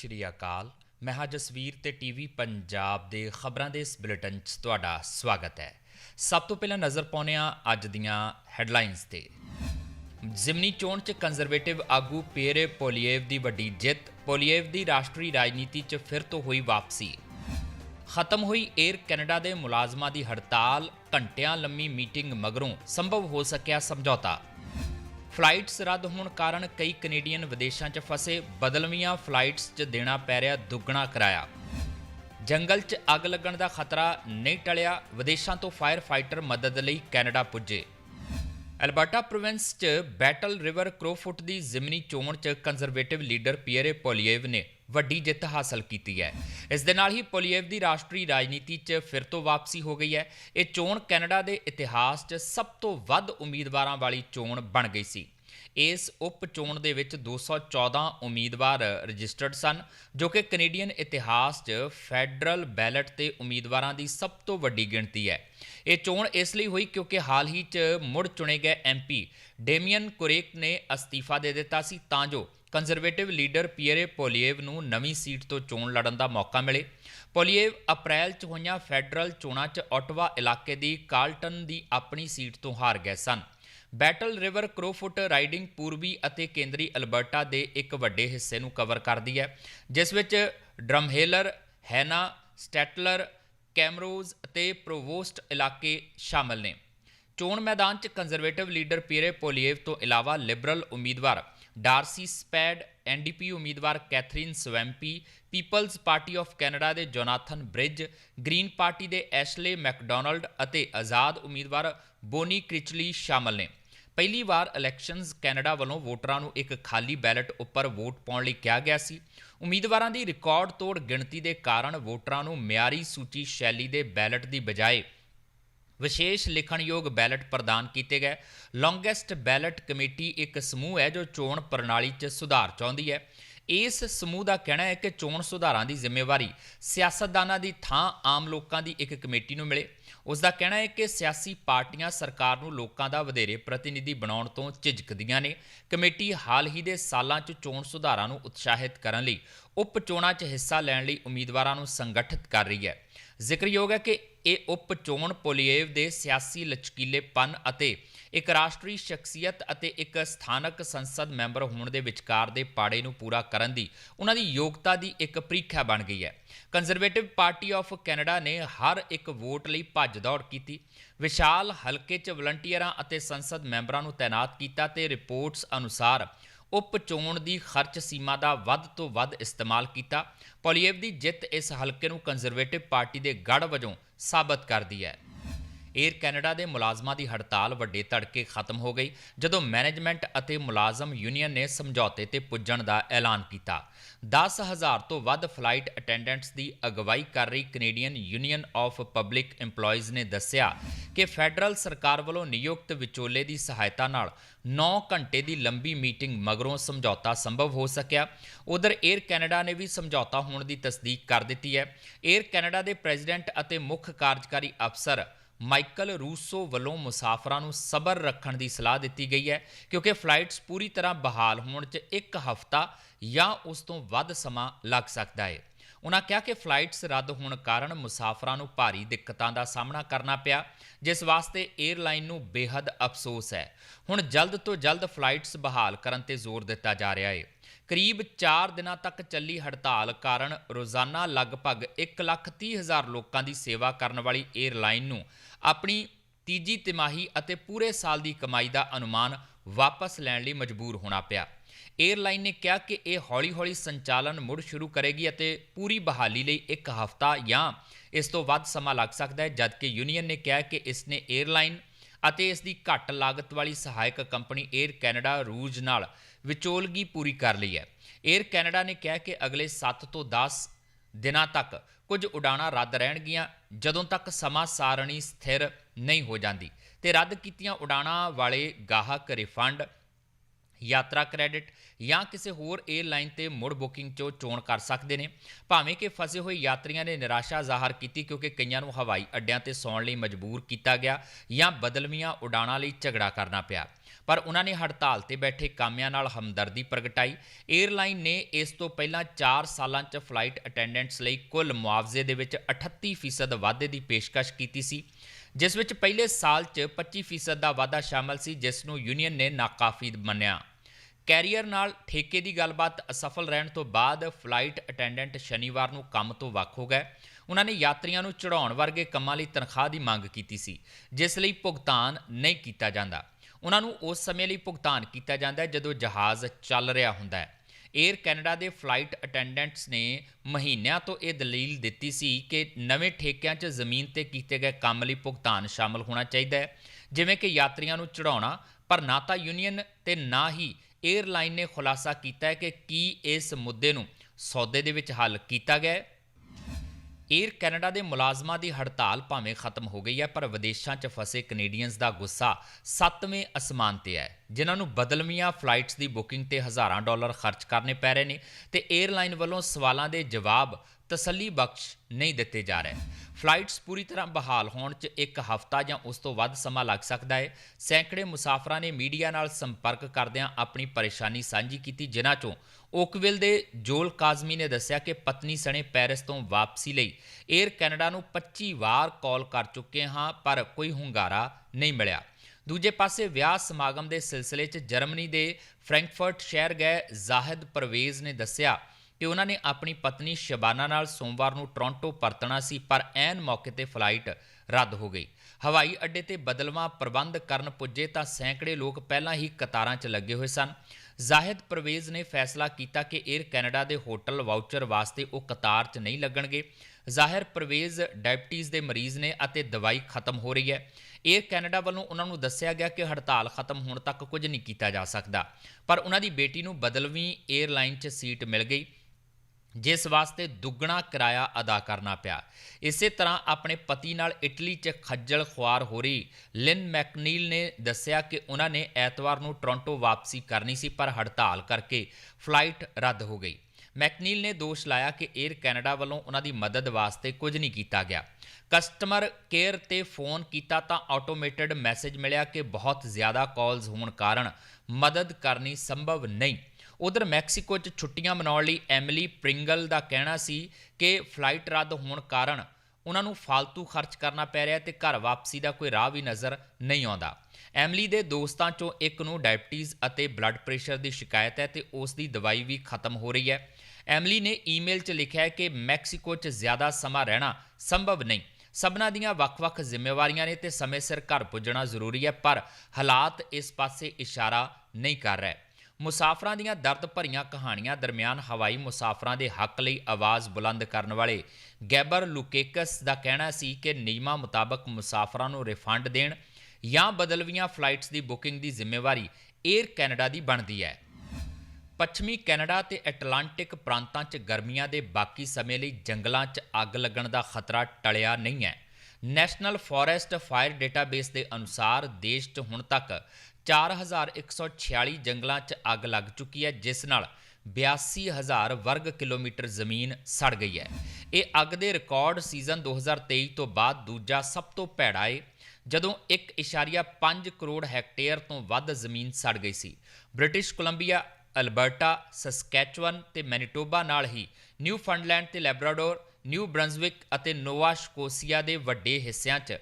ਸ਼੍ਰੀ ਅਕਾਲ। ਮੈਂ ਹਾਂ ਜਸਵੀਰ ਤੇ ਟੀਵੀ ਪੰਜਾਬ ਦੇ ਖਬਰਾਂ ਦੇ ਇਸ ਬੁਲੇਟਿਨ 'ਚ ਤੁਹਾਡਾ ਸਵਾਗਤ ਹੈ। ਸਭ ਤੋਂ ਪਹਿਲਾਂ ਨਜ਼ਰ ਪਾਉਂਦੇ ਹਾਂ ਅੱਜ ਦੀਆਂ ਹੈਡਲਾਈਨਸ ਤੇ। ਜ਼ਿਮਨੀ ਚੋਣ 'ਚ ਕੰਜ਼ਰਵੇਟਿਵ ਆਗੂ ਪੀਰੇ ਪੋਲੀਏਵ ਦੀ ਵੱਡੀ ਜਿੱਤ, ਪੋਲੀਏਵ ਦੀ ਰਾਸ਼ਟਰੀ ਰਾਜਨੀਤੀ 'ਚ ਫਿਰ ਤੋਂ ਹੋਈ ਵਾਪਸੀ। ਖਤਮ ਹੋਈ 에ਅਰ ਕੈਨੇਡਾ ਦੇ ਮੁਲਾਜ਼ਮਾਂ ਦੀ ਹੜਤਾਲ, ਘੰਟਿਆਂ ਲੰਮੀ ਮੀਟਿੰਗ ਮਗਰੋਂ ਸੰਭਵ ਹੋ ਸਕਿਆ ਸਮਝੌਤਾ। ਫਲਾਈਟਸ ਰੱਦ ਹੋਣ ਕਾਰਨ ਕਈ ਕੈਨੇਡੀਅਨ ਵਿਦੇਸ਼ਾਂ 'ਚ ਫਸੇ ਬਦਲਵੀਆਂ ਫਲਾਈਟਸ 'ਚ ਦੇਣਾ ਪੈ ਰਿਹਾ ਦੁੱਗਣਾ ਕਿਰਾਇਆ। ਜੰਗਲ 'ਚ ਅੱਗ ਲੱਗਣ ਦਾ ਖਤਰਾ ਨਹੀਂ ਟਲਿਆ, ਵਿਦੇਸ਼ਾਂ ਤੋਂ ਫਾਇਰ ਫਾਈਟਰ ਮਦਦ ਲਈ ਕੈਨੇਡਾ ਪੁੱਜੇ। ਅਲਬਰਟਾ ਪ੍ਰੋਵਿੰਸ 'ਚ ਬੈਟਲ ਰਿਵਰ ਕ੍ਰੋਫੁੱਟ ਦੀ ਜ਼ਿਮਨੀ ਚੋਣ 'ਚ ਕੰਜ਼ਰਵੇਟਿਵ ਲੀਡਰ ਪੀਅਰੇ ਪੋਲੀਏਵ ਨੇ ਵੱਡੀ ਜਿੱਤ ਹਾਸਲ ਕੀਤੀ ਹੈ। ਇਸ ਦੇ ਨਾਲ ਹੀ ਪੋਲੀਏਵ ਦੀ ਰਾਸ਼ਟਰੀ ਰਾਜਨੀਤੀ 'ਚ ਫਿਰ ਤੋਂ ਵਾਪਸੀ ਹੋ ਗਈ ਹੈ। ਇਹ ਚੋਣ ਕੈਨੇਡਾ ਦੇ ਇਤਿਹਾਸ 'ਚ ਸਭ ਤੋਂ ਵੱਧ ਉਮੀਦਵਾਰਾਂ ਵਾਲੀ ਚੋਣ ਬਣ ਗਈ ਸੀ। ਇਸ ਉਪ ਚੋਣ ਦੇ ਵਿੱਚ 214 ਉਮੀਦਵਾਰ ਰਜਿਸਟਰਡ ਸਨ, ਜੋ ਕਿ ਕੈਨੇਡੀਅਨ ਇਤਿਹਾਸ 'ਚ ਫੈਡਰਲ ਬੈਲਟ ਤੇ ਉਮੀਦਵਾਰਾਂ ਦੀ ਸਭ ਤੋਂ ਵੱਡੀ ਗਿਣਤੀ ਹੈ। ਇਹ ਚੋਣ ਇਸ ਲਈ ਹੋਈ ਕਿਉਂਕਿ ਹਾਲ ਹੀ 'ਚ ਮੁੜ ਚੁਣੇ ਗਏ ਐਮਪੀ ਡੇਮੀਅਨ ਕੁਰੇਕ ਨੇ ਅਸਤੀਫਾ ਦੇ ਦਿੱਤਾ ਸੀ, ਤਾਂ ਜੋ ਕੰਜ਼ਰਵੇਟਿਵ ਲੀਡਰ ਪੀਅਰੇ ਪੋਲੀਏਵ ਨੂੰ ਨਵੀਂ ਸੀਟ ਤੋਂ ਚੋਣ ਲੜਨ ਦਾ ਮੌਕਾ ਮਿਲੇ। ਪੋਲੀਏਵ ਅਪ੍ਰੈਲ 'ਚ ਹੋਈਆਂ ਫੈਡਰਲ ਚੋਣਾਂ 'ਚ ਓਟਵਾ ਇਲਾਕੇ ਦੀ ਕਾਲਟਨ ਦੀ ਆਪਣੀ ਸੀਟ ਤੋਂ ਹਾਰ ਗਏ ਸਨ। ਬੈਟਲ ਰਿਵਰ ਕ੍ਰੋਫੁੱਟ ਰਾਈਡਿੰਗ ਪੂਰਬੀ ਅਤੇ ਕੇਂਦਰੀ ਅਲਬਰਟਾ ਦੇ ਇੱਕ ਵੱਡੇ ਹਿੱਸੇ ਨੂੰ ਕਵਰ ਕਰਦੀ ਹੈ, ਜਿਸ ਵਿੱਚ ਡਰਮਹੇਲਰ ਹੈਨਾ ਸਟੈਟਲਰ ਕੈਮਰੋਜ਼ ਅਤੇ ਪ੍ਰੋਵੋਸਟ ਇਲਾਕੇ ਸ਼ਾਮਲ ਨੇ। ਚੋਣ ਮੈਦਾਨ 'ਚ ਕੰਜ਼ਰਵੇਟਿਵ ਲੀਡਰ ਪੀਰੇ ਪੋਲੀਏਵ ਤੋਂ ਇਲਾਵਾ ਲਿਬਰਲ ਉਮੀਦਵਾਰ ਡਾਰਸੀ ਸਪੈਡ, ਐਨਡੀਪੀ ਉਮੀਦਵਾਰ Catherine Swampy, People's Party of Canada ਦੇ ਜੋਨਾਥਨ ਬ੍ਰਿਜ, ਗ੍ਰੀਨ ਪਾਰਟੀ ਦੇ ਐਸ਼ਲੇ ਮੈਕਡੋਨਲਡ ਅਤੇ ਆਜ਼ਾਦ ਉਮੀਦਵਾਰ ਬੋਨੀ ਕ੍ਰਿਚਲੀ ਸ਼ਾਮਲ ਨੇ। ਪਹਿਲੀ ਵਾਰ ਇਲੈਕਸ਼ਨਜ਼ ਕੈਨੇਡਾ ਵੱਲੋਂ ਵੋਟਰਾਂ ਨੂੰ ਇੱਕ ਖਾਲੀ ਬੈਲਟ ਉੱਪਰ ਵੋਟ ਪਾਉਣ ਲਈ ਕਿਹਾ ਗਿਆ ਸੀ। ਉਮੀਦਵਾਰਾਂ ਦੀ ਰਿਕਾਰਡ ਤੋੜ ਗਿਣਤੀ ਦੇ ਕਾਰਨ ਵੋਟਰਾਂ ਨੂੰ ਮਿਆਰੀ ਸੂਚੀ ਸ਼ੈਲੀ ਦੇ ਬੈਲਟ ਦੀ ਬਜਾਏ ਵਿਸ਼ੇਸ਼ ਲਿਖਣਯੋਗ ਬੈਲਟ ਪ੍ਰਦਾਨ ਕੀਤੇ ਗਏ। ਲੌਂਗੈਸਟ ਬੈਲਟ ਕਮੇਟੀ ਇੱਕ ਸਮੂਹ ਹੈ ਜੋ ਚੋਣ ਪ੍ਰਣਾਲੀ 'ਚ ਸੁਧਾਰ ਚਾਹੁੰਦੀ ਹੈ। ਇਸ ਸਮੂਹ ਦਾ ਕਹਿਣਾ ਹੈ ਕਿ ਚੋਣ ਸੁਧਾਰਾਂ ਦੀ ਜ਼ਿੰਮੇਵਾਰੀ ਸਿਆਸਤਦਾਨਾਂ ਦੀ ਥਾਂ ਆਮ ਲੋਕਾਂ ਦੀ ਇੱਕ ਕਮੇਟੀ ਨੂੰ ਮਿਲੇ। ਉਸ ਦਾ ਕਹਿਣਾ ਹੈ ਕਿ ਸਿਆਸੀ ਪਾਰਟੀਆਂ ਸਰਕਾਰ ਨੂੰ ਲੋਕਾਂ ਦਾ ਵਧੇਰੇ ਪ੍ਰਤੀਨਿਧੀ ਬਣਾਉਣ ਤੋਂ ਝਿਜਕਦੀਆਂ ਨੇ। ਕਮੇਟੀ ਹਾਲ ਹੀ ਦੇ ਸਾਲਾਂ 'ਚ ਚੋਣ ਸੁਧਾਰਾਂ ਨੂੰ ਉਤਸ਼ਾਹਿਤ ਕਰਨ ਲਈ, ਉਪ ਚੋਣਾਂ 'ਚ ਹਿੱਸਾ ਲੈਣ ਲਈ ਉਮੀਦਵਾਰਾਂ ਨੂੰ ਸੰਗਠਿਤ ਕਰ ਰਹੀ ਹੈ। ਜ਼ਿਕਰਯੋਗ ਹੈ ਕਿ ਇਹ ਉਪ ਚੋਣ ਪੋਲੀਏਵ ਦੇ ਸਿਆਸੀ ਲਚਕੀਲੇਪਨ ਅਤੇ ਇੱਕ ਰਾਸ਼ਟਰੀ ਸ਼ਖਸੀਅਤ ਅਤੇ ਇੱਕ ਸਥਾਨਕ ਸੰਸਦ ਮੈਂਬਰ ਹੋਣ ਦੇ ਵਿਚਕਾਰ ਦੇ ਪਾੜੇ ਨੂੰ ਪੂਰਾ ਕਰਨ ਦੀ ਉਹਨਾਂ ਦੀ ਯੋਗਤਾ ਦੀ ਇੱਕ ਪ੍ਰੀਖਿਆ ਬਣ ਗਈ ਹੈ। ਕੰਜ਼ਰਵੇਟਿਵ ਪਾਰਟੀ ਆਫ ਕੈਨੇਡਾ ਨੇ ਹਰ ਇੱਕ ਵੋਟ ਲਈ ਭੱਜ ਦੌੜ ਕੀਤੀ। ਵਿਸ਼ਾਲ ਹਲਕੇ 'ਚ ਵਲੰਟੀਅਰਾਂ ਅਤੇ ਸੰਸਦ ਮੈਂਬਰਾਂ ਨੂੰ ਤਾਇਨਾਤ ਕੀਤਾ ਤੇ ਰਿਪੋਰਟਸ ਅਨੁਸਾਰ ਉਪ ਚੋਣ ਦੀ ਖਰਚ ਸੀਮਾ ਦਾ ਵੱਧ ਤੋਂ ਵੱਧ ਇਸਤੇਮਾਲ ਕੀਤਾ। ਪੋਲੀਏਵ ਦੀ ਜਿੱਤ ਇਸ ਹਲਕੇ ਨੂੰ ਕੰਜ਼ਰਵੇਟਿਵ ਪਾਰਟੀ ਦੇ ਗੜ ਵਜੋਂ ਸਾਬਤ ਕਰਦੀ ਹੈ। ਏਅਰ ਕੈਨੇਡਾ ਦੇ ਮੁਲਾਜ਼ਮਾਂ ਦੀ ਹੜਤਾਲ ਵੱਡੇ ਧੜਕੇ ਖਤਮ ਹੋ ਗਈ, ਜਦੋਂ ਮੈਨੇਜਮੈਂਟ ਅਤੇ ਮੁਲਾਜ਼ਮ ਯੂਨੀਅਨ ਨੇ ਸਮਝੌਤੇ ਤੇ ਪੁੱਜਣ ਦਾ ਐਲਾਨ ਕੀਤਾ। 10000 ਤੋਂ ਵੱਧ ਫਲਾਈਟ ਅਟੈਂਡੈਂਟਸ ਦੀ ਅਗਵਾਈ ਕਰ ਰਹੀ Canadian Union of Public EMPLOYEES ਨੇ ਦੱਸਿਆ ਕਿ ਫੈਡਰਲ ਸਰਕਾਰ ਵੱਲੋਂ ਨਿਯੁਕਤ ਵਿਚੋਲੇ ਦੀ ਸਹਾਇਤਾ ਨਾਲ 9 ਘੰਟੇ ਦੀ ਲੰਬੀ ਮੀਟਿੰਗ ਮਗਰੋਂ ਸਮਝੌਤਾ ਸੰਭਵ ਹੋ ਸਕਿਆ। ਉਧਰ 에ਅਰ ਕੈਨੇਡਾ ਨੇ ਵੀ ਸਮਝੌਤਾ ਹੋਣ ਦੀ ਤਸਦੀਕ ਕਰ ਦਿੱਤੀ ਹੈ। 에ਅਰ ਕੈਨੇਡਾ ਦੇ ਪ੍ਰੈਜ਼ੀਡੈਂਟ ਅਤੇ ਮੁੱਖ ਕਾਰਜਕਾਰੀ ਅਫਸਰ ਮਾਈਕਲ ਰੂਸੋ ਵੱਲੋਂ ਮੁਸਾਫਰਾਂ ਨੂੰ ਸਬਰ ਰੱਖਣ ਦੀ ਸਲਾਹ ਦਿੱਤੀ ਗਈ ਹੈ ਕਿਉਂਕਿ ਫਲਾਈਟਸ ਪੂਰੀ ਤਰ੍ਹਾਂ ਬਹਾਲ ਹੋਣ 'ਚ ਇੱਕ ਹਫ਼ਤਾ ਜਾਂ ਉਸ ਤੋਂ ਵੱਧ ਸਮਾਂ ਲੱਗ ਸਕਦਾ ਹੈ। ਉਨ੍ਹਾਂ ਕਿਹਾ ਕਿ ਫਲਾਈਟਸ ਰੱਦ ਹੋਣ ਕਾਰਨ ਮੁਸਾਫਰਾਂ ਨੂੰ ਭਾਰੀ ਦਿੱਕਤਾਂ ਦਾ ਸਾਹਮਣਾ ਕਰਨਾ ਪਿਆ ਜਿਸ ਵਾਸਤੇ 에ਅਰਲਾਈਨ ਨੂੰ ਬੇहद ਅਫਸੋਸ ਹੈ। ਹੁਣ ਜਲਦ ਤੋਂ ਜਲਦ ਫਲਾਈਟਸ ਬਹਾਲ ਕਰਨ ਤੇ ਜ਼ੋਰ ਦਿੱਤਾ ਜਾ ਰਿਹਾ ਹੈ। ਕਰੀਬ 4 ਦਿਨਾਂ ਤੱਕ ਚੱਲੀ ਹੜਤਾਲ ਕਾਰਨ ਰੋਜ਼ਾਨਾ ਲਗਭਗ 1,30,000 ਲੋਕਾਂ ਦੀ ਸੇਵਾ ਕਰਨ ਵਾਲੀ 에ਅਰਲਾਈਨ ਨੂੰ ਆਪਣੀ ਤੀਜੀ ਤਿਮਾਹੀ ਅਤੇ ਪੂਰੇ ਸਾਲ ਦੀ ਕਮਾਈ ਦਾ ਅਨੁਮਾਨ ਵਾਪਸ ਲੈਣ ਲਈ ਮਜਬੂਰ ਹੋਣਾ ਪਿਆ। ਏਅਰਲਾਈਨ ਨੇ ਕਿਹਾ ਕਿ ਇਹ ਹੌਲੀ-ਹੌਲੀ ਸੰਚਾਲਨ ਮੁੜ ਸ਼ੁਰੂ ਕਰੇਗੀ ਅਤੇ ਪੂਰੀ ਬਹਾਲੀ ਲਈ ਇੱਕ ਹਫ਼ਤਾ ਜਾਂ ਇਸ ਤੋਂ ਵੱਧ ਸਮਾਂ ਲੱਗ ਸਕਦਾ ਹੈ, ਜਦਕਿ ਯੂਨੀਅਨ ਨੇ ਕਿਹਾ ਕਿ ਇਸ ਨੇ ਏਅਰਲਾਈਨ ਅਤੇ ਇਸ ਦੀ ਘੱਟ ਲਾਗਤ ਵਾਲੀ ਸਹਾਇਕ ਕੰਪਨੀ 에ਅਰ ਕੈਨੇਡਾ ਰੂਜ ਨਾਲ ਵਿਚੋਲਗੀ ਪੂਰੀ ਕਰ ਲਈ ਹੈ। 에ਅਰ ਕੈਨੇਡਾ ਨੇ ਕਿਹਾ ਕਿ ਅਗਲੇ 7 ਤੋਂ 10 ਦਿਨਾਂ ਤੱਕ ਕੁਝ ਉਡਾਣਾਂ ਰੱਦ ਰਹਿਣਗੀਆਂ। ਜਦੋਂ ਤੱਕ ਸਮਾਂ ਸਾਰਣੀ ਸਥਿਰ ਨਹੀਂ ਹੋ ਜਾਂਦੀ ਤੇ ਰੱਦ ਕੀਤੀਆਂ ਉਡਾਣਾਂ ਵਾਲੇ ਗਾਹਕ ਰਿਫੰਡ, ਯਾਤਰਾ ਕ੍ਰੈਡਿਟ ਜਾਂ ਕਿਸੇ ਹੋਰ 에ਅਰਲਾਈਨ ਤੇ ਮੁੜ ਬੁਕਿੰਗ 'ਚੋਂ ਚੋਣ ਕਰ ਸਕਦੇ ਨੇ। ਭਾਵੇਂ ਕਿ ਫਸੇ ਹੋਏ ਯਾਤਰੀਆਂ ਨੇ ਨਿਰਾਸ਼ਾ ਜ਼ਾਹਰ ਕੀਤੀ ਕਿਉਂਕਿ ਕਈਆਂ ਨੂੰ ਹਵਾਈ ਅੱਡਿਆਂ ਤੇ ਸੌਣ ਲਈ ਮਜਬੂਰ ਕੀਤਾ ਗਿਆ ਜਾਂ ਬਦਲਵੀਆਂ ਉਡਾਣਾਂ ਲਈ ਝਗੜਾ ਕਰਨਾ ਪਿਆ। ਪਰ ਉਹਨਾਂ ਨੇ ਹੜਤਾਲ ਤੇ ਬੈਠੇ ਕਾਮਿਆਂ ਨਾਲ ਹਮਦਰਦੀ ਪ੍ਰਗਟਾਈ। 에ਅਰਲਾਈਨ ਨੇ ਇਸ ਤੋਂ ਪਹਿਲਾਂ 4 ਸਾਲਾਂ 'ਚ ਫਲਾਈਟ ਅਟੈਂਡੈਂਟਸ ਲਈ ਕੁੱਲ ਮੁਆਵਜ਼ੇ ਦੇ ਵਿੱਚ 38% ਵਾਧੇ ਦੀ ਪੇਸ਼ਕਸ਼ ਕੀਤੀ ਸੀ, ਜਿਸ ਵਿੱਚ ਪਹਿਲੇ ਸਾਲ 'ਚ 25% ਦਾ ਵਾਧਾ ਸ਼ਾਮਲ ਸੀ, ਜਿਸ ਨੂੰ ਯੂਨੀਅਨ ਨੇ ਨਾਕਾਫੀ ਮੰਨਿਆ। ਕੈਰੀਅਰ ਨਾਲ ਠੇਕੇ ਦੀ ਗੱਲਬਾਤ ਅਸਫਲ ਰਹਿਣ ਤੋਂ ਬਾਅਦ ਫਲਾਈਟ ਅਟੈਂਡੈਂਟ ਸ਼ਨੀਵਾਰ ਨੂੰ ਕੰਮ ਤੋਂ ਵੱਖ ਹੋ ਗਏ। ਉਹਨਾਂ ਨੇ ਯਾਤਰੀਆਂ ਨੂੰ ਚੜਾਉਣ ਵਰਗੇ ਕੰਮਾਂ ਲਈ ਤਨਖਾਹ ਦੀ ਮੰਗ ਕੀਤੀ ਸੀ, ਜਿਸ ਲਈ ਭੁਗਤਾਨ ਨਹੀਂ ਕੀਤਾ ਜਾਂਦਾ। ਉਹਨਾਂ ਨੂੰ ਉਸ ਸਮੇਂ ਲਈ ਭੁਗਤਾਨ ਕੀਤਾ ਜਾਂਦਾ ਹੈ ਜਦੋਂ ਜਹਾਜ਼ ਚੱਲ ਰਿਹਾ ਹੁੰਦਾ ਹੈ। 에ਅਰ ਕੈਨੇਡਾ ਦੇ ਫਲਾਈਟ ਅਟੈਂਡੈਂਟਸ ਨੇ ਮਹੀਨਿਆਂ ਤੋਂ ਇਹ ਦਲੀਲ ਦਿੱਤੀ ਸੀ ਕਿ ਨਵੇਂ ਠੇਕਿਆਂ 'ਚ ਜ਼ਮੀਨ ਤੇ ਕੀਤੇ ਗਏ ਕੰਮ ਲਈ ਭੁਗਤਾਨ ਸ਼ਾਮਲ ਹੋਣਾ ਚਾਹੀਦਾ ਹੈ। ਜਿਵੇਂ ਕਿ ਯਾਤਰੀਆਂ ਨੂੰ ਚੜਾਉਣਾ ਪਰ ਨਾ ਤਾਂ ਯੂਨੀਅਨ ਤੇ ਨਾ ਹੀ 에ਅਰਲਾਈਨ ਨੇ ਖੁਲਾਸਾ ਕੀਤਾ ਹੈ ਕਿ ਕੀ ਇਸ ਮੁੱਦੇ ਨੂੰ ਸੌਦੇ ਦੇ ਵਿੱਚ ਹੱਲ ਕੀਤਾ ਗਿਆ ਏਅਰ ਕੈਨੇਡਾ ਦੇ ਮੁਲਾਜ਼ਮਾਂ ਦੀ ਹੜਤਾਲ ਭਾਵੇਂ ਖਤਮ ਹੋ ਗਈ ਹੈ, ਪਰ ਵਿਦੇਸ਼ਾਂ 'ਚ ਫਸੇ ਕੈਨੇਡੀਅਨਸ ਦਾ ਗੁੱਸਾ ਸੱਤਵੇਂ ਅਸਮਾਨ ਤੇ ਹੈ, ਜਿਨ੍ਹਾਂ ਨੂੰ ਬਦਲਵੀਆਂ ਫਲਾਈਟਸ ਦੀ ਬੁਕਿੰਗ ਤੇ ਹਜ਼ਾਰਾਂ ਡਾਲਰ ਖਰਚ ਕਰਨੇ ਪੈ ਰਹੇ ਨੇ ਤੇ 에ਅਰਲਾਈਨ ਵੱਲੋਂ ਸਵਾਲਾਂ ਦੇ ਜਵਾਬ ਤਸੱਲੀ ਬਖਸ਼ ਨਹੀਂ ਦਿੱਤੇ ਜਾ ਰਹੇ। ਫਲਾਈਟਸ ਪੂਰੀ ਤਰ੍ਹਾਂ ਬਹਾਲ ਹੋਣ 'ਚ ਇੱਕ ਹਫ਼ਤਾ ਜਾਂ ਉਸ ਤੋਂ ਵੱਧ ਸਮਾਂ ਲੱਗ ਸਕਦਾ ਹੈ। ਸੈਂਕੜੇ ਮੁਸਾਫਰਾਂ ਨੇ ਮੀਡੀਆ ਨਾਲ ਸੰਪਰਕ ਕਰਦਿਆਂ ਆਪਣੀ ਪਰੇਸ਼ਾਨੀ ਸਾਂਝੀ ਕੀਤੀ, ਜਿਨ੍ਹਾਂ 'ਚੋਂ ਓਕਵਿਲ ਦੇ ਜੋਲ ਕਾਜ਼ਮੀ ਨੇ ਦੱਸਿਆ ਕਿ ਪਤਨੀ ਸਣੇ ਪੈਰਿਸ ਤੋਂ ਵਾਪਸੀ ਲਈ 에ਅਰ ਕੈਨੇਡਾ ਨੂੰ 25 ਵਾਰ ਕਾਲ ਕਰ ਚੁੱਕੇ ਹਾਂ, ਪਰ ਕੋਈ ਹੁੰਗਾਰਾ ਨਹੀਂ ਮਿਲਿਆ। ਦੂਜੇ ਪਾਸੇ ਵਿਆਹ ਸਮਾਗਮ ਦੇ ਸਿਲਸਿਲੇ 'ਚ ਜਰਮਨੀ ਦੇ ਫ੍ਰੈਂਕਫਰਟ ਸ਼ਹਿਰ ਗਏ ਜ਼ਾਹਿਦ ਪਰਵੇਜ਼ ਨੇ ਦੱਸਿਆ ਕਿ ਉਹਨਾਂ ਨੇ ਆਪਣੀ ਪਤਨੀ ਸ਼ਬਾਨਾ ਨਾਲ ਸੋਮਵਾਰ ਨੂੰ ਟੋਰਾਂਟੋ ਪਰਤਣਾ ਸੀ, ਪਰ ਐਨ ਮੌਕੇ ਤੇ ਫਲਾਈਟ ਰੱਦ ਹੋ ਗਈ। ਹਵਾਈ ਅੱਡੇ ਤੇ ਬਦਲਵਾਂ ਪ੍ਰਬੰਧ ਕਰਨ ਪੁੱਜੇ ਤਾਂ ਸੈਂਕੜੇ ਲੋਕ ਪਹਿਲਾਂ ਹੀ ਕਤਾਰਾਂ 'ਚ ਲੱਗੇ ਹੋਏ ਸਨ। ਜ਼ਾਹਿਦ ਪਰਵੇਜ਼ ਨੇ ਫੈਸਲਾ ਕੀਤਾ ਕਿ 에ਅਰ ਕੈਨੇਡਾ ਦੇ ਹੋਟਲ ਵਾਊਚਰ ਵਾਸਤੇ ਉਹ ਕਤਾਰ 'ਚ ਨਹੀਂ ਲੱਗਣਗੇ। ਜ਼ਾਹਿਰ ਪਰਵੇਜ਼ ਡਾਇਬਟੀਜ਼ ਦੇ ਮਰੀਜ਼ ਨੇ ਅਤੇ ਦਵਾਈ ਖਤਮ ਹੋ ਰਹੀ ਹੈ। 에ਅਰ ਕੈਨੇਡਾ ਵੱਲੋਂ ਉਹਨਾਂ ਨੂੰ ਦੱਸਿਆ ਗਿਆ ਕਿ ਹੜਤਾਲ ਖਤਮ ਹੋਣ ਤੱਕ ਕੁਝ ਨਹੀਂ ਕੀਤਾ ਜਾ ਸਕਦਾ। ਪਰ ਉਹਨਾਂ ਦੀ ਬੇਟੀ ਨੂੰ ਬਦਲਵੀਂ 에ਅਰਲਾਈਨ 'ਚ ਸੀਟ ਮਿਲ ਗਈ। ਜਿਸ ਵਾਸਤੇ ਦੁੱਗਣਾ ਕਿਰਾਇਆ ਅਦਾ ਕਰਨਾ ਪਿਆ। ਇਸੇ ਤਰ੍ਹਾਂ ਆਪਣੇ ਪਤੀ ਨਾਲ ਇਟਲੀ 'ਚ ਖੱਜਲ ਖੁਆਰ ਹੋ ਰਹੀ ਲਿਨ ਮੈਕਨੀਲ ਨੇ ਦੱਸਿਆ ਕਿ ਉਹਨਾਂ ਨੇ ਐਤਵਾਰ ਨੂੰ ਟੋਰਾਂਟੋ ਵਾਪਸੀ ਕਰਨੀ ਸੀ, ਪਰ ਹੜਤਾਲ ਕਰਕੇ ਫਲਾਈਟ ਰੱਦ ਹੋ ਗਈ। ਮੈਕਨੀਲ ਨੇ ਦੋਸ਼ ਲਾਇਆ ਕਿ 에ਅਰ ਕੈਨੇਡਾ ਵੱਲੋਂ ਉਹਨਾਂ ਦੀ ਮਦਦ ਵਾਸਤੇ ਕੁਝ ਨਹੀਂ ਕੀਤਾ ਗਿਆ। ਕਸਟਮਰ ਕੇਅਰ ਤੇ ਫੋਨ ਕੀਤਾ ਤਾਂ ਆਟੋਮੇਟਿਡ ਮੈਸੇਜ ਮਿਲਿਆ ਕਿ ਬਹੁਤ ਜ਼ਿਆਦਾ ਕਾਲਸ ਹੋਣ ਕਾਰਨ ਮਦਦ ਕਰਨੀ ਸੰਭਵ ਨਹੀਂ। ਉਧਰ ਮੈਕਸੀਕੋ 'ਚ ਛੁੱਟੀਆਂ ਮਨਾਉਣ ਲਈ ਐਮਲੀ ਪ੍ਰਿੰਗਲ ਦਾ ਕਹਿਣਾ ਸੀ ਕਿ ਫਲਾਈਟ ਰੱਦ ਹੋਣ ਕਾਰਨ ਉਹਨਾਂ ਨੂੰ ਫालतू ਖਰਚ ਕਰਨਾ ਪੈ ਰਿਹਾ ਤੇ ਘਰ ਵਾਪਸੀ ਦਾ ਕੋਈ ਰਾਹ ਵੀ ਨਜ਼ਰ ਨਹੀਂ ਆਉਂਦਾ। ਐਮਲੀ ਦੇ ਦੋਸਤਾਂ 'ਚੋਂ ਇੱਕ ਨੂੰ ਡਾਇਬਟੀਜ਼ ਅਤੇ ਬਲੱਡ ਪ੍ਰੈਸ਼ਰ ਦੀ ਸ਼ਿਕਾਇਤ ਹੈ ਤੇ ਉਸ ਦੀ ਦਵਾਈ ਵੀ ਖਤਮ ਹੋ ਰਹੀ ਹੈ। ਐਮਲੀ ਨੇ ਈਮੇਲ 'ਚ ਲਿਖਿਆ ਹੈ ਕਿ ਮੈਕਸੀਕੋ 'ਚ ਜ਼ਿਆਦਾ ਸਮਾਂ ਰਹਿਣਾ ਸੰਭਵ ਨਹੀਂ। ਸਭਨਾਂ ਦੀਆਂ ਵੱਖ-ਵੱਖ ਜ਼ਿੰਮੇਵਾਰੀਆਂ ਨੇ ਤੇ ਸਮੇਂ ਸਿਰ ਘਰ ਪੁੱਜਣਾ ਜ਼ਰੂਰੀ ਹੈ, ਪਰ ਹਾਲਾਤ ਇਸ ਪਾਸੇ ਇਸ਼ਾਰਾ ਨਹੀਂ ਕਰ ਰਹੇ। ਮੁਸਾਫਰਾਂ ਦੀਆਂ ਦਰਦ ਭਰੀਆਂ ਕਹਾਣੀਆਂ ਦਰਮਿਆਨ ਹਵਾਈ ਮੁਸਾਫਰਾਂ ਦੇ ਹੱਕ ਲਈ ਆਵਾਜ਼ ਬੁਲੰਦ ਕਰਨ ਵਾਲੇ ਗੈਬਰ ਲੁਕੇਕਸ ਦਾ ਕਹਿਣਾ ਸੀ ਕਿ ਨਿਯਮਾਂ ਮੁਤਾਬਕ ਮੁਸਾਫਰਾਂ ਨੂੰ ਰਿਫੰਡ ਦੇਣ ਜਾਂ ਬਦਲਵੀਆਂ ਫਲਾਈਟਸ ਦੀ ਬੁਕਿੰਗ ਦੀ ਜ਼ਿੰਮੇਵਾਰੀ 에ਅਰ ਕੈਨੇਡਾ ਦੀ ਬਣਦੀ ਹੈ। ਪੱਛਮੀ ਕੈਨੇਡਾ ਤੇ ਐਟਲਾਂਟਿਕ ਪ੍ਰਾਂਤਾਂ 'ਚ ਗਰਮੀਆਂ ਦੇ ਬਾਕੀ ਸਮੇਂ ਲਈ ਜੰਗਲਾਂ 'ਚ ਅੱਗ ਲੱਗਣ ਦਾ ਖਤਰਾ ਟਲਿਆ ਨਹੀਂ ਹੈ। ਨੈਸ਼ਨਲ ਫੋਰੈਸਟ ਫਾਇਰ ਡੇਟਾਬੇਸ ਦੇ ਅਨੁਸਾਰ ਦੇਸ਼ 'ਚ ਹੁਣ ਤੱਕ 4146 ਜੰਗਲਾਂ 'ਚ ਅੱਗ ਲੱਗ ਚੁੱਕੀ ਹੈ, ਜਿਸ ਨਾਲ 82000 ਵਰਗ ਕਿਲੋਮੀਟਰ ਜ਼ਮੀਨ ਸੜ ਗਈ ਹੈ। ਇਹ ਅੱਗ ਦੇ ਰਿਕਾਰਡ ਸੀਜ਼ਨ 2023 ਤੋਂ ਬਾਅਦ ਦੂਜਾ ਸਭ ਤੋਂ ਭੈੜਾ ਹੈ ਜਦੋਂ 1.5 ਕਰੋੜ ਹੈਕਟੇਅਰ ਤੋਂ ਵੱਧ ਜ਼ਮੀਨ ਸੜ ਗਈ ਸੀ। ਬ੍ਰਿਟਿਸ਼ ਕੋਲੰਬੀਆ, ਅਲਬਰਟਾ, ਸਸਕੈਚੁਅਨ ਤੇ ਮੈਨੀਟੋਬਾ ਨਾਲ ਹੀ ਨਿਊ ਫੰਡਲੈਂਡ ਤੇ ਲੈਬਰਾਡੋਰ, ਨਿਊ ਬ੍ਰੰਜ਼ਵਿਕ ਅਤੇ ਨੋਵਾ ਸਕੋਸੀਆ ਦੇ ਵੱਡੇ ਹਿੱਸਿਆਂ 'ਚ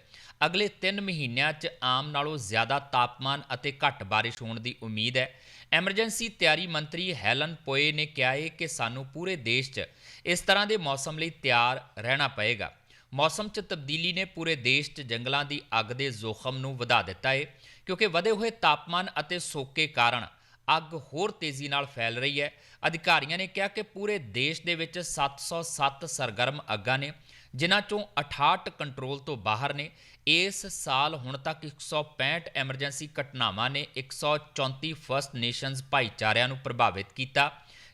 ਅਗਲੇ 3 ਮਹੀਨਿਆਂ 'ਚ ਆਮ ਨਾਲੋਂ ਜ਼ਿਆਦਾ ਤਾਪਮਾਨ ਅਤੇ ਘੱਟ ਬਾਰਿਸ਼ ਹੋਣ ਦੀ ਉਮੀਦ ਹੈ। ਐਮਰਜੈਂਸੀ ਤਿਆਰੀ ਮੰਤਰੀ ਹੈਲਨ ਪੋਏ ਨੇ ਕਿਹਾ ਹੈ ਕਿ ਸਾਨੂੰ ਪੂਰੇ ਦੇਸ਼ 'ਚ ਇਸ ਤਰ੍ਹਾਂ ਦੇ ਮੌਸਮ ਲਈ ਤਿਆਰ ਰਹਿਣਾ ਪਏਗਾ। ਮੌਸਮ 'ਚ ਤਬਦੀਲੀ ਨੇ ਪੂਰੇ ਦੇਸ਼ 'ਚ ਜੰਗਲਾਂ ਦੀ ਅੱਗ ਦੇ ਜ਼ੋਖਮ ਨੂੰ ਵਧਾ ਦਿੱਤਾ ਹੈ ਕਿਉਂਕਿ ਵਧੇ ਹੋਏ ਤਾਪਮਾਨ ਅਤੇ ਸੋਕੇ ਕਾਰਨ ਅੱਗ ਹੋਰ ਤੇਜ਼ੀ ਨਾਲ ਫੈਲ ਰਹੀ ਹੈ। ਅਧਿਕਾਰੀਆਂ ਨੇ ਕਿਹਾ ਕਿ ਪੂਰੇ ਦੇਸ਼ ਦੇ ਵਿੱਚ 707 ਸਰਗਰਮ ਅੱਗਾਂ ਨੇ, ਜਿਨ੍ਹਾਂ ਚੋਂ 68 ਕੰਟਰੋਲ ਤੋਂ ਬਾਹਰ ਨੇ ਇਸ ਸਾਲ ਹੁਣ ਤੱਕ 165 ਐਮਰਜੈਂਸੀ ਘਟਨਾਵਾਂ ਨੇ 134 ਫਰਸਟ ਨੇਸ਼ਨਸ ਭਾਈਚਾਰਿਆਂ ਨੂੰ ਪ੍ਰਭਾਵਿਤ ਕੀਤਾ,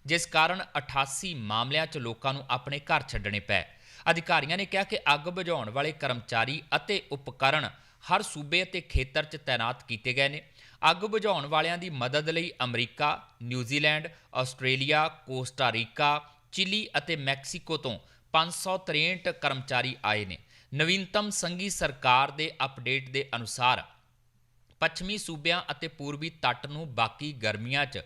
ਜਿਸ ਕਾਰਨ 88 ਮਾਮਲਿਆਂ 'ਚ ਲੋਕਾਂ ਨੂੰ ਆਪਣੇ ਘਰ ਛੱਡਣੇ ਪਏ। ਅਧਿਕਾਰੀਆਂ ਨੇ ਕਿਹਾ ਕਿ ਅੱਗ ਬੁਝਾਉਣ ਵਾਲੇ ਕਰਮਚਾਰੀ ਅਤੇ ਉਪਕਰਣ ਹਰ ਸੂਬੇ ਅਤੇ ਖੇਤਰ 'ਚ ਤਾਇਨਾਤ ਕੀਤੇ ਗਏ ਨੇ। ਅੱਗ ਬੁਝਾਉਣ ਵਾਲਿਆਂ ਦੀ ਮਦਦ ਲਈ America, New Zealand, Australia Costa Rica Chile ਅਤੇ ਮੈਕਸੀਕੋ ਤੋਂ 563 ਕਰਮਚਾਰੀ ਆਏ ਨੇ। ਨਵੀਨਤਮ ਸੰਘੀ ਸਰਕਾਰ ਦੇ ਅਪਡੇਟ ਦੇ ਅਨੁਸਾਰ ਪੱਛਮੀ ਸੂਬਿਆਂ ਅਤੇ ਪੂਰਬੀ ਤੱਟ ਨੂੰ ਬਾਕੀ ਗਰਮੀਆਂ 'ਚ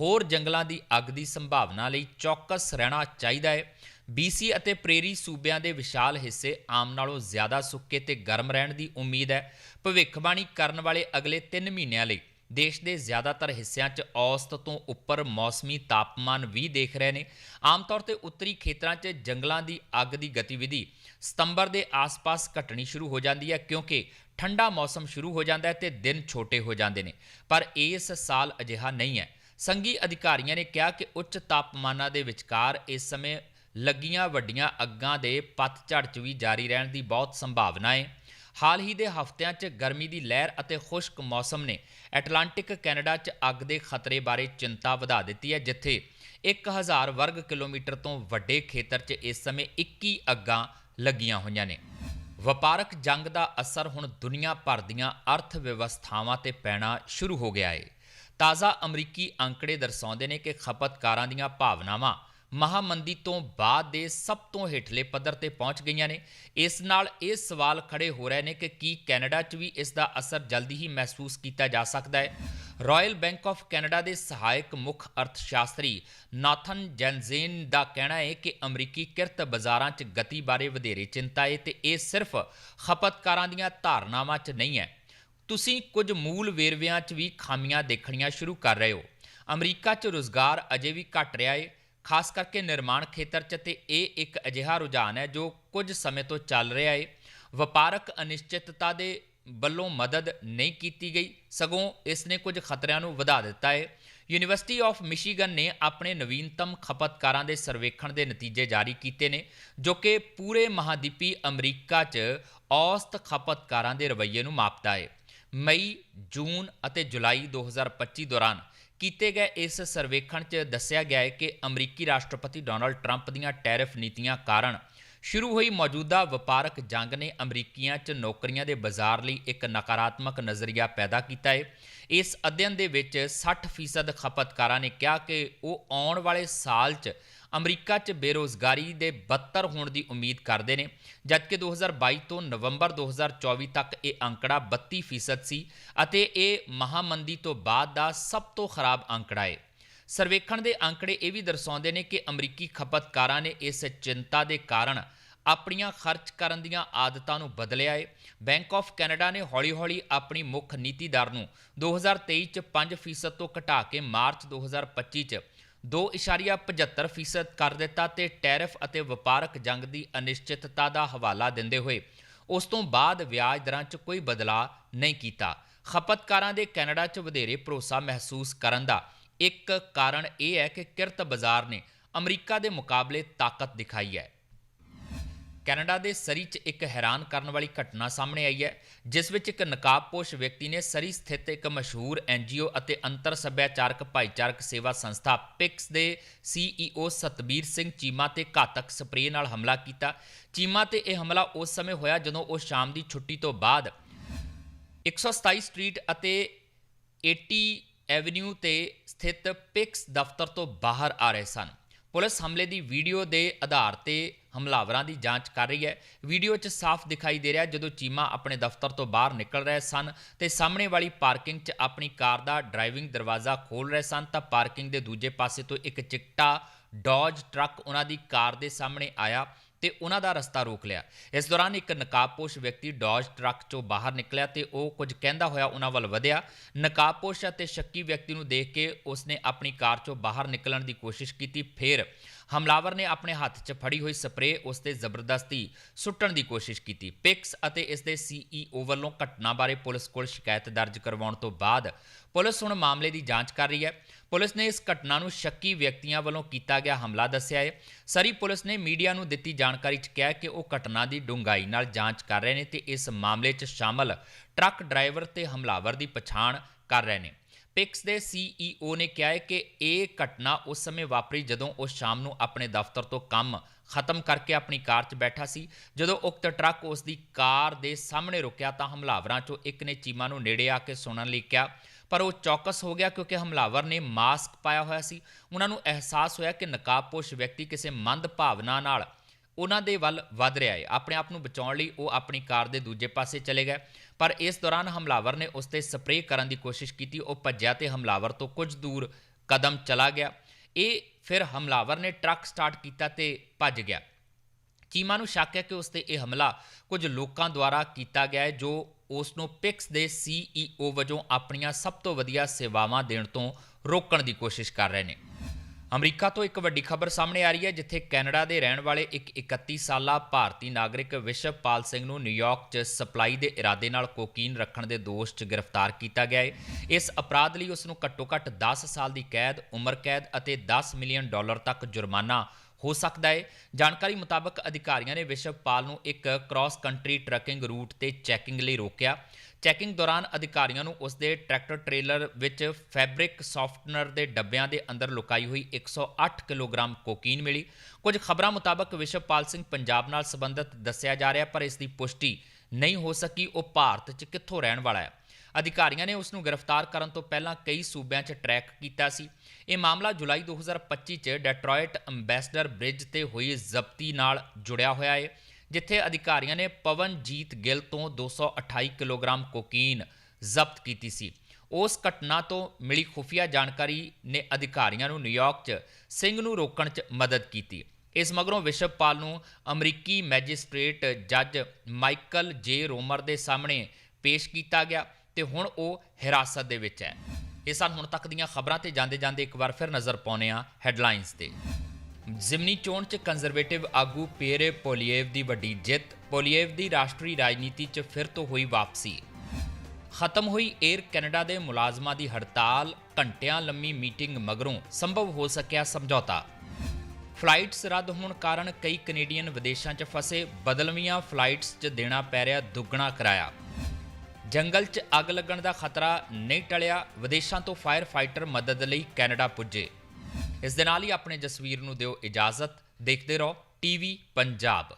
ਹੋਰ ਜੰਗਲਾਂ ਦੀ ਅੱਗ ਦੀ ਸੰਭਾਵਨਾ ਲਈ ਚੌਕਸ ਰਹਿਣਾ ਚਾਹੀਦਾ ਹੈ। BC ਅਤੇ ਪ੍ਰੇਰੀ ਸੂਬਿਆਂ ਦੇ ਵਿਸ਼ਾਲ ਹਿੱਸੇ ਆਮ ਨਾਲੋਂ ਜ਼ਿਆਦਾ ਸੁੱਕੇ ਤੇ ਗਰਮ ਰਹਿਣ ਦੀ ਉਮੀਦ ਹੈ। ਭਵਿੱਖਬਾਣੀ ਕਰਨ ਵਾਲੇ ਅਗਲੇ 3 ਮਹੀਨਿਆਂ ਲਈ ਦੇਸ਼ ਦੇ ਜ਼ਿਆਦਾਤਰ ਹਿੱਸਿਆਂ 'ਚ ਔਸਤ ਤੋਂ ਉੱਪਰ ਮੌਸਮੀ ਤਾਪਮਾਨ ਵੀ ਦੇਖ ਰਹੇ ਨੇ। ਆਮ ਤੌਰ ਤੇ ਉੱਤਰੀ ਖੇਤਰਾਂ 'ਚ ਜੰਗਲਾਂ ਦੀ ਅੱਗ ਦੀ ਗਤੀਵਿਧੀ ਸਤੰਬਰ ਦੇ ਆਸ-ਪਾਸ ਘਟਣੀ ਸ਼ੁਰੂ ਹੋ ਜਾਂਦੀ ਹੈ ਕਿਉਂਕਿ ਠੰਡਾ ਮੌਸਮ ਸ਼ੁਰੂ ਹੋ ਜਾਂਦਾ ਹੈ ਤੇ ਦਿਨ ਛੋਟੇ ਹੋ ਜਾਂਦੇ ਨੇ। ਪਰ ਇਸ ਸਾਲ ਅਜਿਹਾ ਨਹੀਂ ਹੈ। ਸੰਘੀ ਅਧਿਕਾਰੀਆਂ ਨੇ ਕਿਹਾ ਕਿ ਉੱਚ ਤਾਪਮਾਨਾਂ ਦੇ ਵਿਚਕਾਰ ਇਸ ਸਮੇਂ ਲੱਗੀਆਂ ਵੱਡੀਆਂ ਅੱਗਾਂ ਦੇ ਪਤਝੜ 'ਚ ਵੀ ਜਾਰੀ ਰਹਿਣ ਦੀ ਬਹੁਤ ਸੰਭਾਵਨਾ ਹੈ। ਹਾਲ ਹੀ ਦੇ ਹਫ਼ਤਿਆਂ 'ਚ ਗਰਮੀ ਦੀ ਲਹਿਰ ਅਤੇ ਖੁਸ਼ਕ ਮੌਸਮ ਨੇ ਐਟਲਾਂਟਿਕ ਕੈਨੇਡਾ 'ਚ ਅੱਗ ਦੇ ਖਤਰੇ ਬਾਰੇ ਚਿੰਤਾ ਵਧਾ ਦਿੱਤੀ ਹੈ, ਜਿੱਥੇ 1000 ਵਰਗ ਕਿਲੋਮੀਟਰ ਤੋਂ ਵੱਡੇ ਖੇਤਰ 'ਚ ਇਸ ਸਮੇਂ 21 ਅੱਗਾਂ ਲੱਗੀਆਂ ਹੋਈਆਂ ਨੇ। ਵਪਾਰਕ ਜੰਗ ਦਾ ਅਸਰ ਹੁਣ ਦੁਨੀਆ ਭਰ ਦੀਆਂ ਅਰਥ ਵਿਵਸਥਾਵਾਂ ਤੇ ਪੈਣਾ ਸ਼ੁਰੂ ਹੋ ਗਿਆ ਹੈ ਤਾਜ਼ਾ ਅਮਰੀਕੀ ਅੰਕੜੇ ਦਰਸਾਉਂਦੇ ਨੇ ਕਿ ਖਪਤਕਾਰਾਂ ਦੀਆਂ ਭਾਵਨਾਵਾਂ ਮਹਾਮੰਦੀ ਤੋਂ ਬਾਅਦ ਦੇ ਸਭ ਤੋਂ ਹੇਠਲੇ ਪੱਧਰ ਤੇ ਪਹੁੰਚ ਗਈਆਂ ਨੇ। ਇਸ ਨਾਲ ਇਹ ਸਵਾਲ ਖੜੇ ਹੋ ਰਹੇ ਨੇ ਕਿ ਕੀ ਕੈਨੇਡਾ 'ਚ ਵੀ ਇਸ ਦਾ ਅਸਰ ਜਲਦੀ ਹੀ ਮਹਿਸੂਸ ਕੀਤਾ ਜਾ ਸਕਦਾ ਹੈ? ਰਾਇਲ ਬੈਂਕ ਆਫ ਕੈਨੇਡਾ ਦੇ ਸਹਾਇਕ ਮੁੱਖ ਅਰਥਸ਼ਾਸਤਰੀ ਨਾਥਨ ਜੈਨਜ਼ੇਨ ਦਾ ਕਹਿਣਾ ਹੈ ਕਿ ਅਮਰੀਕੀ ਕਿਰਤ ਬਾਜ਼ਾਰਾਂ 'ਚ ਗਤੀ ਬਾਰੇ ਵਧੇਰੇ ਚਿੰਤਾ ਹੈ ਤੇ ਇਹ ਸਿਰਫ ਖਪਤਕਾਰਾਂ ਦੀਆਂ ਧਾਰਨਾਵਾਂ 'ਚ ਨਹੀਂ ਹੈ। ਤੁਸੀਂ ਕੁਝ ਮੂਲ ਵੇਰਵਿਆਂ 'ਚ ਵੀ ਖਾਮੀਆਂ ਦੇਖਣੀਆਂ ਸ਼ੁਰੂ ਕਰ ਰਹੇ ਹੋ। ਅਮਰੀਕਾ 'ਚ ਰੋਜ਼ਗਾਰ ਅਜੇ ਵੀ ਘਟ ਰਿਹਾ ਹੈ। ਖਾਸ ਕਰਕੇ ਨਿਰਮਾਣ ਖੇਤਰ 'ਚ ਤੇ ਇਹ ਇੱਕ ਅਜਿਹਾ ਰੁਝਾਨ ਹੈ ਜੋ ਕੁਝ ਸਮੇਂ ਤੋਂ ਚੱਲ ਰਿਹਾ ਹੈ ਵਪਾਰਕ ਅਨਿਸ਼ਚਿਤਤਾ ਦੇ ਵੱਲੋਂ ਮਦਦ ਨਹੀਂ ਕੀਤੀ ਗਈ, ਸਗੋਂ ਇਸ ਨੇ ਕੁਝ ਖਤਰਿਆਂ ਨੂੰ ਵਧਾ ਦਿੱਤਾ ਹੈ ਯੂਨੀਵਰਸਿਟੀ ਆਫ ਮਿਸ਼ੀਗਨ ਨੇ ਆਪਣੇ ਨਵੀਨਤਮ ਖਪਤਕਾਰਾਂ ਦੇ ਸਰਵੇਖਣ ਦੇ ਨਤੀਜੇ ਜਾਰੀ ਕੀਤੇ ਨੇ, ਜੋ ਕਿ ਪੂਰੇ ਮਹਾਦੀਪੀ ਅਮਰੀਕਾ 'ਚ ਔਸਤ ਖਪਤਕਾਰਾਂ ਦੇ ਰਵੱਈਏ ਨੂੰ ਮਾਪਦਾ ਹੈ ਮਈ, ਜੂਨ ਅਤੇ ਜੁਲਾਈ 2025 ਦੌਰਾਨ ਕੀਤੇ ਗਏ ਇਸ ਸਰਵੇਖਣ 'ਚ ਦੱਸਿਆ ਗਿਆ ਹੈ ਕਿ ਅਮਰੀਕੀ ਰਾਸ਼ਟਰਪਤੀ ਡੋਨਲਡ ਟਰੰਪ ਦੀਆਂ ਟੈਰਿਫ ਨੀਤੀਆਂ ਕਾਰਨ ਸ਼ੁਰੂ ਹੋਈ ਮੌਜੂਦਾ ਵਪਾਰਕ ਜੰਗ ਨੇ ਅਮਰੀਕੀਆਂ 'ਚ ਨੌਕਰੀਆਂ ਦੇ ਬਾਜ਼ਾਰ ਲਈ ਇੱਕ ਨਕਾਰਾਤਮਕ ਨਜ਼ਰੀਆ ਪੈਦਾ ਕੀਤਾ ਹੈ। ਇਸ ਅਧਿਐਨ ਦੇ ਵਿੱਚ 60% ਖਪਤਕਾਰਾਂ ਨੇ ਕਿਹਾ ਕਿ ਉਹ ਆਉਣ ਵਾਲੇ ਸਾਲ 'ਚ ਅਮਰੀਕਾ 'ਚ ਬੇਰੋਜ਼ਗਾਰੀ ਦੇ ਬੱਤਰ ਹੋਣ ਦੀ ਉਮੀਦ ਕਰਦੇ ਨੇ, ਜਦਕਿ 2022 ਤੋਂ ਨਵੰਬਰ 2024 ਤੱਕ ਇਹ ਅੰਕੜਾ 32% ਸੀ ਅਤੇ ਇਹ ਮਹਾਮੰਦੀ ਤੋਂ ਬਾਅਦ ਦਾ ਸਭ ਤੋਂ ਖਰਾਬ ਅੰਕੜਾ ਹੈ ਸਰਵੇਖਣ ਦੇ ਅੰਕੜੇ ਇਹ ਵੀ ਦਰਸਾਉਂਦੇ ਨੇ ਕਿ ਅਮਰੀਕੀ ਖਪਤਕਾਰਾਂ ਨੇ ਇਸ ਚਿੰਤਾ ਦੇ ਕਾਰਨ ਆਪਣੀਆਂ ਖਰਚ ਕਰਨ ਦੀਆਂ ਆਦਤਾਂ ਨੂੰ ਬਦਲਿਆ ਏ। ਬੈਂਕ ਆਫ ਕੈਨੇਡਾ ਨੇ ਹੌਲੀ-ਹੌਲੀ ਆਪਣੀ ਮੁੱਖ ਨੀਤੀ ਦਰ ਨੂੰ 2023 ਚ 5% ਤੋਂ ਘਟਾ ਕੇ ਮਾਰਚ 2025 ਚ 2.75% ਕਰ ਦਿੱਤਾ ਤੇ ਟੈਰਿਫ ਅਤੇ ਵਪਾਰਕ ਜੰਗ ਦੀ ਅਨਿਸ਼ਚਿਤਤਾ ਦਾ ਹਵਾਲਾ ਦਿੰਦੇ ਹੋਏ ਉਸ ਤੋਂ ਬਾਅਦ ਵਿਆਜ ਦਰਾਂ 'ਚ ਕੋਈ ਬਦਲਾਅ ਨਹੀਂ ਕੀਤਾ। ਖਪਤਕਾਰਾਂ ਦੇ ਕੈਨੇਡਾ 'ਚ ਵਧੇਰੇ ਭਰੋਸਾ ਮਹਿਸੂਸ ਕਰਨ ਦਾ ਇੱਕ ਕਾਰਨ ਇਹ ਹੈ ਕਿ ਕਿਰਤ ਬਾਜ਼ਾਰ ਨੇ ਅਮਰੀਕਾ ਦੇ ਮੁਕਾਬਲੇ ਤਾਕਤ ਦਿਖਾਈ ਹੈ। ਕੈਨੇਡਾ ਦੇ ਸਰੀ 'ਚ ਇੱਕ ਹੈਰਾਨ ਕਰਨ ਵਾਲੀ ਘਟਨਾ ਸਾਹਮਣੇ ਆਈ ਹੈ, ਜਿਸ ਵਿੱਚ ਇੱਕ ਨਕਾਬਪੋਸ਼ ਵਿਅਕਤੀ ਨੇ ਸਰੀ ਸਥਿਤ ਇੱਕ ਮਸ਼ਹੂਰ ਐਨਜੀਓ ਅਤੇ ਅੰਤਰ ਸੱਭਿਆਚਾਰਕ ਭਾਈਚਾਰਕ ਸੇਵਾ ਸੰਸਥਾ ਪਿਕਸ ਦੇ ਸੀਈਓ ਸਤਬੀਰ ਸਿੰਘ ਚੀਮਾ ਤੇ ਘਾਤਕ ਸਪਰੇਅ ਨਾਲ ਹਮਲਾ ਕੀਤਾ। ਚੀਮਾ ਤੇ ਇਹ ਹਮਲਾ ਉਸ ਸਮੇਂ ਹੋਇਆ ਜਦੋਂ ਉਹ ਸ਼ਾਮ ਦੀ ਛੁੱਟੀ ਤੋਂ ਬਾਅਦ 127 ਸਟਰੀਟ ਅਤੇ 80 ਐਵਨਿਊ ਤੇ ਸਥਿਤ ਪਿਕਸ ਦਫ਼ਤਰ ਤੋਂ ਬਾਹਰ ਆ ਰਹੇ ਸਨ। ਪੁਲਿਸ ਹਮਲੇ ਦੀ ਵੀਡੀਓ ਦੇ ਆਧਾਰ ਤੇ ਹਮਲਾਵਰਾਂ ਦੀ ਜਾਂਚ ਕਰ ਰਹੀ ਹੈ। ਵੀਡੀਓ 'ਚ ਸਾਫ਼ ਦਿਖਾਈ ਦੇ ਰਿਹਾ ਜਦੋਂ ਚੀਮਾ ਆਪਣੇ ਦਫ਼ਤਰ ਤੋਂ ਬਾਹਰ ਨਿਕਲ ਰਹੇ ਸਨ ਤੇ ਸਾਹਮਣੇ ਵਾਲੀ ਪਾਰਕਿੰਗ 'ਚ ਆਪਣੀ ਕਾਰ ਦਾ ਡਰਾਈਵਿੰਗ ਦਰਵਾਜ਼ਾ ਖੋਲ ਰਹੇ ਸਨ ਤਾਂ ਪਾਰਕਿੰਗ ਦੇ ਦੂਜੇ ਪਾਸੇ ਤੋਂ ਇੱਕ ਚਿੱਟਾ ਡੌਜ ਟਰੱਕ ਉਹਨਾਂ ਦੀ ਕਾਰ ਦੇ ਸਾਹਮਣੇ ਆਇਆ। ਤੇ ਉਹਨਾਂ ਦਾ ਰਸਤਾ ਰੋਕ ਲਿਆ। ਇਸ ਦੌਰਾਨ ਇੱਕ ਨਕਾਬਪੋਸ਼ ਵਿਅਕਤੀ ਡੌਜ ਟਰੱਕ ਚੋਂ ਬਾਹਰ ਨਿਕਲਿਆ ਤੇ ਉਹ ਕੁਝ ਕਹਿੰਦਾ ਹੋਇਆ ਉਹਨਾਂ ਵੱਲ ਵਧਿਆ। ਨਕਾਬਪੋਸ਼ ਅਤੇ ਸ਼ੱਕੀ ਵਿਅਕਤੀ ਨੂੰ ਦੇਖ ਕੇ ਉਸਨੇ ਆਪਣੀ ਕਾਰ ਚੋਂ ਬਾਹਰ ਨਿਕਲਣ ਦੀ ਕੋਸ਼ਿਸ਼ ਕੀਤੀ। ਫਿਰ ਹਮਲਾਵਰ ਨੇ ਆਪਣੇ ਹੱਥ 'ਚ ਫੜੀ ਹੋਈ ਸਪਰੇਅ ਉਸ ਤੇ ਜ਼ਬਰਦਸਤੀ ਸੁੱਟਣ ਦੀ ਕੋਸ਼ਿਸ਼ ਕੀਤੀ। ਪਿਕਸ ਅਤੇ ਇਸ ਦੇ ਸੀਈਓ ਵੱਲੋਂ ਘਟਨਾ ਬਾਰੇ ਪੁਲਿਸ ਕੋਲ ਸ਼ਿਕਾਇਤ ਦਰਜ ਕਰਵਾਉਣ ਤੋਂ ਬਾਅਦ ਪੁਲਿਸ ਹੁਣ ਮਾਮਲੇ ਦੀ ਜਾਂਚ ਕਰ ਰਹੀ ਹੈ। ਪੁਲਿਸ ਨੇ ਇਸ ਘਟਨਾ ਨੂੰ ਸ਼ੱਕੀ ਵਿਅਕਤੀਆਂ ਵੱਲੋਂ ਕੀਤਾ ਗਿਆ ਹਮਲਾ ਦੱਸਿਆ ਹੈ। ਸਰੀ ਪੁਲਿਸ ਨੇ ਮੀਡੀਆ ਨੂੰ ਦਿੱਤੀ ਜਾਣਕਾਰੀ 'ਚ ਕਿਹਾ ਕਿ ਉਹ ਘਟਨਾ ਦੀ ਡੂੰਘਾਈ ਨਾਲ ਜਾਂਚ ਕਰ ਰਹੇ ਨੇ ਤੇ ਇਸ ਮਾਮਲੇ 'ਚ ਸ਼ਾਮਲ ਟਰੱਕ ਡਰਾਈਵਰ ਤੇ ਹਮਲਾਵਰ ਦੀ ਪਛਾਣ ਕਰ ਰਹੇ ਨੇ। ਪਿਕਸ ਦੇ ਸੀਈਓ ਨੇ ਕਿਹਾ ਹੈ ਕਿ ਇਹ ਘਟਨਾ ਉਸ ਸਮੇਂ ਵਾਪਰੀ ਜਦੋਂ ਉਹ ਸ਼ਾਮ ਨੂੰ ਆਪਣੇ ਦਫ਼ਤਰ ਤੋਂ ਕੰਮ ਖਤਮ ਕਰਕੇ ਆਪਣੀ ਕਾਰ 'ਚ ਬੈਠਾ ਸੀ। ਜਦੋਂ ਉਕਤ ਟਰੱਕ ਉਸ ਦੀ ਕਾਰ ਦੇ ਸਾਹਮਣੇ ਰੁਕਿਆ ਤਾਂ ਹਮਲਾਵਰਾਂ 'ਚੋਂ ਇੱਕ ਨੇ ਚੀਮਾ ਨੂੰ ਨੇੜੇ ਆ ਕੇ ਸੁਣਨ ਲਈ ਕਿਹਾ ਪਰ ਉਹ ਚੌਕਸ ਹੋ ਗਿਆ ਕਿਉਂਕਿ ਹਮਲਾਵਰ ਨੇ ਮਾਸਕ ਪਾਇਆ ਹੋਇਆ ਸੀ। ਉਹਨਾਂ ਨੂੰ ਅਹਿਸਾਸ ਹੋਇਆ ਕਿ ਨਕਾਬਪੋਸ਼ ਵਿਅਕਤੀ ਕਿਸੇ ਮੰਦ ਭਾਵਨਾ ਨਾਲ ਉਹਨਾਂ ਦੇ ਵੱਲ ਵੱਧ ਰਿਹਾ ਹੈ। ਆਪਣੇ ਆਪ ਨੂੰ ਬਚਾਉਣ ਲਈ ਉਹ ਆਪਣੀ ਕਾਰ ਦੇ ਦੂਜੇ ਪਾਸੇ ਚਲੇ ਗਏ। ਪਰ ਇਸ ਦੌਰਾਨ ਹਮਲਾਵਰ ਨੇ ਉਸ ਤੇ ਸਪਰੇਅ ਕਰਨ ਦੀ ਕੋਸ਼ਿਸ਼ ਕੀਤੀ। ਉਹ ਭੱਜਿਆ ਤੇ ਹਮਲਾਵਰ ਤੋਂ ਕੁਝ ਦੂਰ ਕਦਮ ਚਲਾ ਗਿਆ। ਇਹ ਫਿਰ ਹਮਲਾਵਰ ਨੇ ਟਰੱਕ ਸਟਾਰਟ ਕੀਤਾ ਤੇ ਭੱਜ ਗਿਆ। ਚੀਮਾ ਨੂੰ ਸ਼ੱਕ ਹੈ ਕਿ ਉਸ ਤੇ ਇਹ ਹਮਲਾ ਕੁਝ ਲੋਕਾਂ ਦੁਆਰਾ ਕੀਤਾ ਗਿਆ ਹੈ, ਜੋ ਉਸ ਨੂੰ ਪਿਕਸ ਦੇ ਸੀਈਓ ਵਜੋਂ ਆਪਣੀਆਂ ਸਭ ਤੋਂ ਵਧੀਆ ਸੇਵਾਵਾਂ ਦੇਣ ਤੋਂ ਰੋਕਣ ਦੀ ਕੋਸ਼ਿਸ਼ ਕਰ ਰਹੇ ਨੇ। ਅਮਰੀਕਾ ਤੋਂ ਇੱਕ ਵੱਡੀ ਖਬਰ ਸਾਹਮਣੇ ਆ ਰਹੀ ਹੈ, ਜਿੱਥੇ ਕੈਨੇਡਾ ਦੇ ਰਹਿਣ ਵਾਲੇ ਇੱਕ 31 ਸਾਲਾ ਭਾਰਤੀ ਨਾਗਰਿਕ ਵਿਸ਼ਵਪਾਲ ਸਿੰਘ ਨੂੰ ਨਿਊਯਾਰਕ 'ਚ ਸਪਲਾਈ ਦੇ ਇਰਾਦੇ ਨਾਲ ਕੋਕੀਨ ਰੱਖਣ ਦੇ ਦੋਸ਼ 'ਚ ਗ੍ਰਿਫਤਾਰ ਕੀਤਾ ਗਿਆ ਹੈ। ਇਸ ਅਪਰਾਧ ਲਈ ਉਸ ਨੂੰ ਘੱਟੋ-ਘੱਟ 10 ਸਾਲ ਦੀ ਕੈਦ ਉਮਰ ਕੈਦ ਅਤੇ 10 ਮਿਲੀਅਨ ਡਾਲਰ ਤੱਕ ਜੁਰਮਾਨਾ ਹੋ ਸਕਦਾ ਹੈ। ਜਾਣਕਾਰੀ ਮੁਤਾਬਕ ਅਧਿਕਾਰੀਆਂ ਨੇ ਵਿਸ਼ਵਪਾਲ ਨੂੰ ਇੱਕ ਕ੍ਰਾਸ ਕੰਟਰੀ ਟਰੱਕਿੰਗ ਰੂਟ ਤੇ ਚੈਕਿੰਗ ਲਈ ਰੋਕਿਆ। ਚੈਕਿੰਗ ਦੌਰਾਨ ਅਧਿਕਾਰੀਆਂ ਨੂੰ ਉਸ ਦੇ ਟਰੈਕਟਰ ਟ੍ਰੇਲਰ ਵਿੱਚ ਫੈਬਰਿਕ ਸੌਫਟਨਰ ਦੇ ਡੱਬਿਆਂ ਦੇ ਅੰਦਰ ਲੁਕਾਈ ਹੋਈ 108 ਕਿਲੋਗ੍ਰਾਮ ਕੋਕੀਨ ਮਿਲੀ। ਕੁਝ ਖਬਰਾਂ ਮੁਤਾਬਕ ਵਿਸ਼ਵਪਾਲ ਸਿੰਘ ਪੰਜਾਬ ਨਾਲ ਸੰਬੰਧਿਤ ਦੱਸਿਆ ਜਾ ਰਿਹਾ, ਪਰ ਇਸ ਦੀ ਪੁਸ਼ਟੀ ਨਹੀਂ ਹੋ ਸਕੀ। ਉਹ ਭਾਰਤ 'ਚ ਕਿੱਥੋਂ ਰਹਿਣ ਵਾਲਾ ਹੈ? ਅਧਿਕਾਰੀਆਂ ਨੇ ਉਸ ਨੂੰ ਗ੍ਰਿਫਤਾਰ ਕਰਨ ਤੋਂ ਪਹਿਲਾਂ ਕਈ ਸੂਬਿਆਂ 'ਚ ਟਰੈਕ ਕੀਤਾ ਸੀ। ਇਹ ਮਾਮਲਾ ਜੁਲਾਈ 2025 'ਚ ਡੈਟਰੋਇਟ ਅੰਬੈਸਡਰ ਬ੍ਰਿਜ ਤੇ ਹੋਈ ਜ਼ਬਤੀ ਨਾਲ ਜੁੜਿਆ ਹੋਇਆ ਹੈ ਜਿੱਥੇ ਅਧਿਕਾਰੀਆਂ ਨੇ ਪਵਨਜੀਤ ਗਿੱਲ ਤੋਂ 228 ਕਿਲੋਗ੍ਰਾਮ ਕੋਕੀਨ ਜ਼ਬਤ ਕੀਤੀ ਸੀ। ਉਸ ਘਟਨਾ ਤੋਂ ਮਿਲੀ ਖੁਫੀਆ ਜਾਣਕਾਰੀ ਨੇ ਅਧਿਕਾਰੀਆਂ ਨੂੰ ਨਿਊਯਾਰਕ 'ਚ ਸਿੰਘ ਨੂੰ ਰੋਕਣ 'ਚ ਮਦਦ ਕੀਤੀ। ਇਸ ਮਗਰੋਂ ਵਿਸ਼ਵਪਾਲ ਨੂੰ ਅਮਰੀਕੀ ਮੈਜਿਸਟ੍ਰੇਟ ਜੱਜ ਮਾਈਕਲ ਜੇ ਰੋਮਰ ਦੇ ਸਾਹਮਣੇ ਪੇਸ਼ ਕੀਤਾ ਗਿਆ। ਤੇ ਹੁਣ ਉਹ ਹਿਰਾਸਤ ਦੇ ਵਿੱਚ ਹੈ। ਇਹ ਸਨ ਹੁਣ ਤੱਕ ਦੀਆਂ ਖਬਰਾਂ ਤੇ ਜਾਂਦੇ ਜਾਂਦੇ ਇੱਕ ਵਾਰ ਫਿਰ ਨਜ਼ਰ ਪਾਉਂਦੇ ਆ ਹੈਡਲਾਈਨਸ ਤੇ। ਜ਼ਿਮਨੀ ਚੋਣ 'ਚ ਕੰਜ਼ਰਵੇਟਿਵ ਆਗੂ ਪੀਅਰੇ ਪੋਲੀਏਵ ਦੀ ਵੱਡੀ ਜਿੱਤ, ਪੋਲੀਏਵ ਦੀ ਰਾਸ਼ਟਰੀ ਰਾਜਨੀਤੀ 'ਚ ਫਿਰ ਤੋਂ ਹੋਈ ਵਾਪਸੀ। ਖਤਮ ਹੋਈ 에ਅਰ ਕੈਨੇਡਾ ਦੇ ਮੁਲਾਜ਼ਮਾਂ ਦੀ ਹੜਤਾਲ, ਘੰਟਿਆਂ ਲੰਮੀ ਮੀਟਿੰਗ ਮਗਰੋਂ ਸੰਭਵ ਹੋ ਸਕਿਆ ਸਮਝੌਤਾ। ਫਲਾਈਟਸ ਰੱਦ ਹੋਣ ਕਾਰਨ ਕਈ ਕੈਨੇਡੀਅਨ ਵਿਦੇਸ਼ਾਂ 'ਚ ਫਸੇ, ਬਦਲਵੀਆਂ ਫਲਾਈਟਸ 'ਚ ਦੇਣਾ ਪੈ ਰਿਹਾ ਦੁੱਗਣਾ ਕਿਰਾਇਆ। ਜੰਗਲ 'ਚ ਅੱਗ ਲੱਗਣ ਦਾ ਖਤਰਾ ਨਹੀਂ ਟਲਿਆ, ਵਿਦੇਸ਼ਾਂ ਤੋਂ ਫਾਇਰ ਫਾਈਟਰ ਮਦਦ ਲਈ ਕੈਨੇਡਾ ਪੁੱਜੇ। ਇਸ ਦੇ ਨਾਲ ਹੀ ਆਪਣੇ ਜਸਵੀਰ ਨੂੰ ਦਿਓ ਇਜਾਜ਼ਤ। ਦੇਖਦੇ ਰਹੋ, ਟੀਵੀ ਪੰਜਾਬ।